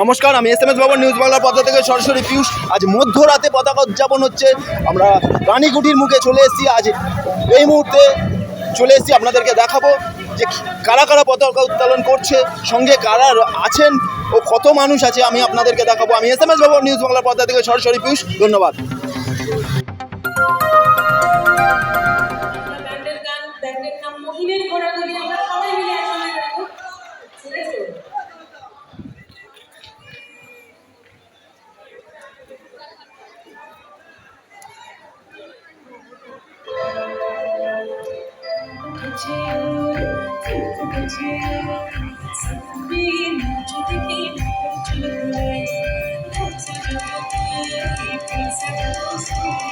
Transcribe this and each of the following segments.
নমস্কার, আমি S M S Babar news বাংলার পথ থেকে সরাসরি পিয়ুষ আজ মধ্যরাতে পতাকা উদযাপন হচ্ছে। আমরা রানীকুটির মুখে চলে এসেছি। আজ এই মুহূর্তে চলে এসেছি। আপনাদেরকে দেখাবো যে কারা কারা পতাকা উত্তোলন করছে, সঙ্গে কারা আছেন ও কত মানুষ আছে, আমি আপনাদেরকে দেখাবো। আমি S M S Babar news বাংলার পথ থেকে সরাসরি পিয়ুষ ধন্যবাদ। Thank you.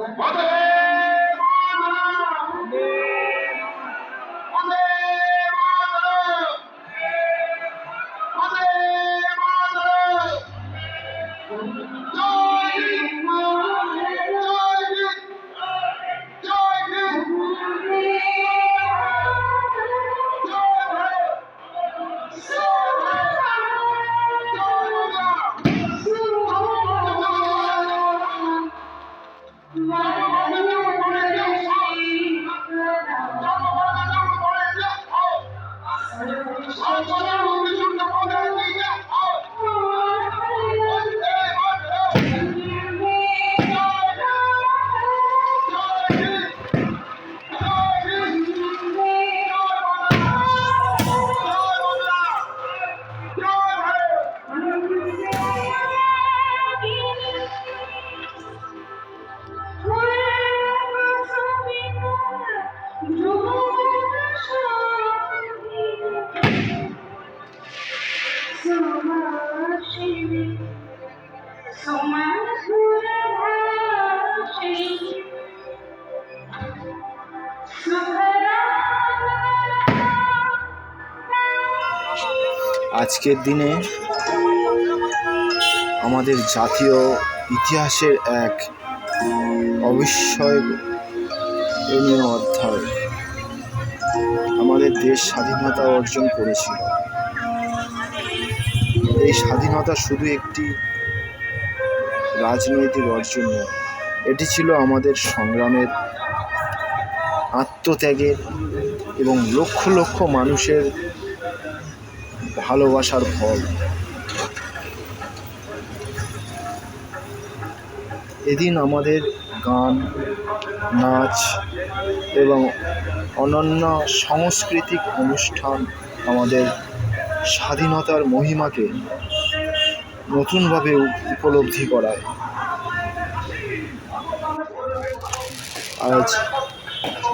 অতএব আজকের দিনে আমাদের জাতীয় ইতিহাসের এক অবিস্মরণীয় অধ্যায়। আমাদের দেশ স্বাধীনতা অর্জন করেছিল। এই স্বাধীনতা শুধু একটি রাজনৈতিক অর্জন নয়, এটি ছিল আমাদের সংগ্রামের আত্মত্যাগের এবং লক্ষ লক্ষ মানুষের ভালোবাসার ফল। এদিন আমাদের গান, নাচ এবং অনন্য সাংস্কৃতিক অনুষ্ঠান আমাদের স্বাধীনতার মহিমাকে নতুনভাবে উপলব্ধি করায়। আজ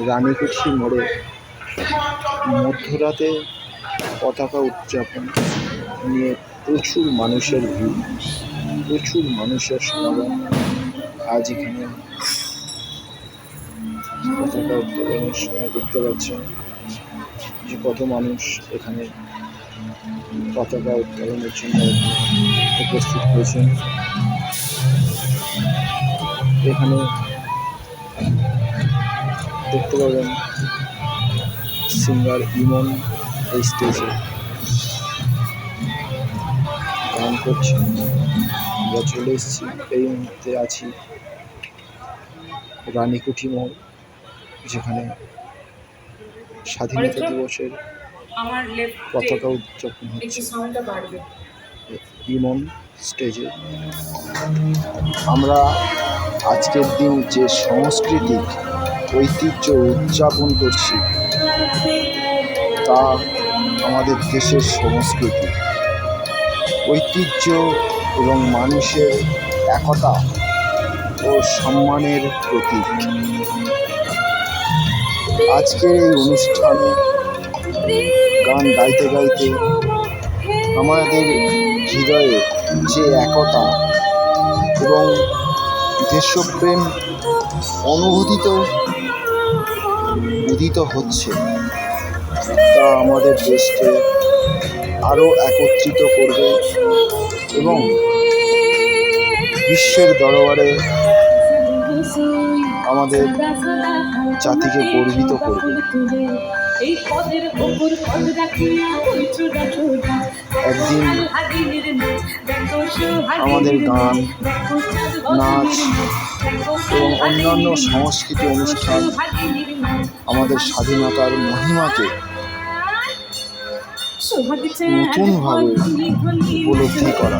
রানীকুঠি মোড়ে মধ্যরাতে পতাকা উদযাপন নিয়ে প্রচুর মানুষের ভিড়, প্রচুর মানুষের সমাগম। আজ এখানে পতাকা উত্তোলনের সময় দেখতে পাচ্ছেন যে কত মানুষ এখানে পতাকা উত্তোলনের জন্য উপস্থিত হয়েছেন। এখানে দেখতে পাবেন সিঙ্গার ইমন স্টেজে। গান করছেন আমরা চলে এসেছি। এই মুহূর্তে আছি রানীকুঠি মোড় যেখানে স্বাধীনতা দিবসের পতাকা উদযাপন হচ্ছে। ইমন স্টেজে। আমরা আজকের দিন যে সাংস্কৃতিক ঐতিহ্য উদযাপন করছি তা আমাদের দেশের সংস্কৃতি, ঐতিহ্য এবং মানুষের একতা ও সম্মানের প্রতীক। আজকের এই অনুষ্ঠানে গান গাইতে গাইতে আমাদের হৃদয়ে যে একতা এবং দেশপ্রেম অনুভূতিত উদিত হচ্ছে। তা আমাদের দেশকে আরও একত্রিত করবে এবং বিশ্বের দরবারে আমাদের জাতিকে গর্বিত করবে। একদিন আমাদের গান নাচ এবং অন্যান্য সংস্কৃতি অনুষ্ঠান আমাদের স্বাধীনতার মহিমাকে নতুনভাবে উপলব্ধি করা।